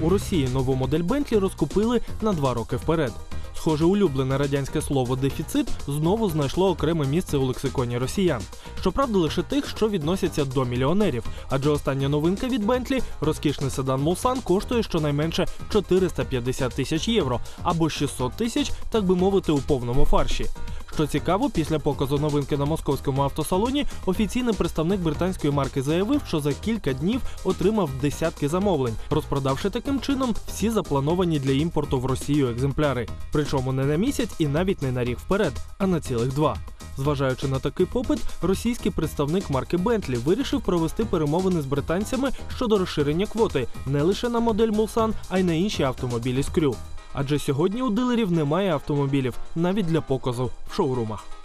У Росії нову модель Бентлі розкупили на два роки вперед. Схоже, улюблене радянське слово дефіцит знову знайшло окреме місце у лексиконі росіян. Щоправда, лише тих, що відносяться до мільйонерів. Адже остання новинка від Бентлі розкішний седан Мулсан коштує щонайменше 450 тисяч євро або 600 тисяч, так би мовити, у повному фарші. Що цікаво, після показу новинки на московському автосалоні офіційний представник британської марки заявив, що за кілька днів отримав десятки замовлень, розпродавши таким чином всі заплановані для імпорту в Росію екземпляри. Причому не на місяць і навіть не на рік вперед, а на цілих два. Зважаючи на такий попит, російський представник марки Bentley вирішив провести перемовини з британцями щодо розширення квоти не лише на модель Mulsanne, а й на інші автомобілі з крю. Адже сьогодні у дилерів немає автомобілів навіть для показу в шоурумах.